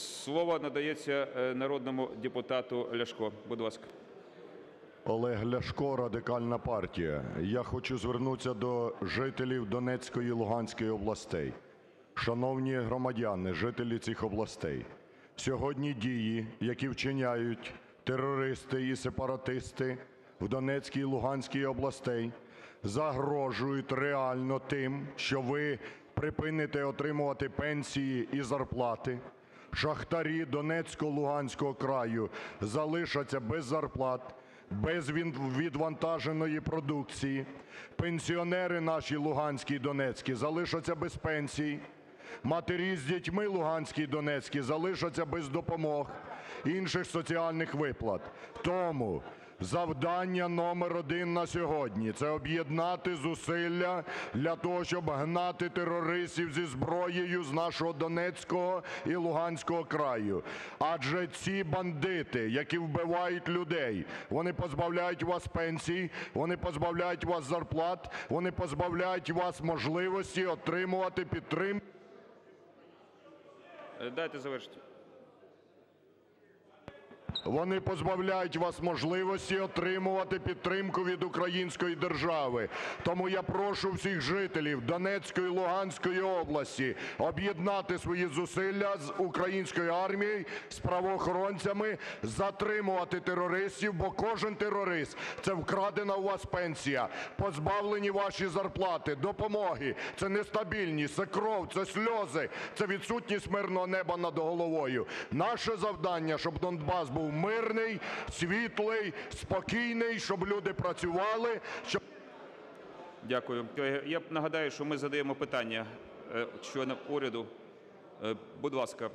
Слово надається е, народному депутату Ляшко. Будь ласка. Олег Ляшко, Радикальна партія. Я хочу звернутися до жителів Донецької і Луганської областей. Шановні громадяни, жителі цих областей, сьогодні дії, які вчиняють терористи і сепаратисти в Донецькій і Луганській областей, загрожують реально тим, що ви припините отримувати пенсії і зарплати. Шахтарі Донецького, Луганського краю залишаться без зарплат, без відвантаженої продукції. Пенсіонери наші Луганські і Донецькі залишаться без пенсій. Матері з дітьми Луганські і Донецькі залишаться без допомог, інших соціальних виплат. Тому завдання номер один на сьогодні – це об'єднати зусилля для того, щоб гнати терористів зі зброєю з нашого Донецького і Луганського краю. Адже ці бандити, які вбивають людей, вони позбавляють вас пенсій, вони позбавляють вас зарплат, вони позбавляють вас можливості отримувати підтримку. Дайте завершити. Вони позбавляють вас можливості отримувати підтримку від української держави. Тому я прошу всіх жителів Донецької, Луганської області об'єднати свої зусилля з українською армією, з правоохоронцями, затримувати терористів, бо кожен терорист – це вкрадена у вас пенсія, позбавлені ваші зарплати, допомоги, це нестабільність, це кров, це сльози, це відсутність мирного неба над головою. Наше завдання, щоб Донбас був мирний, світлий, спокійний, щоб люди працювали, щоб Дякую. Я нагадаю, що ми задаємо питання е, членам уряду. Е, Будь ласка,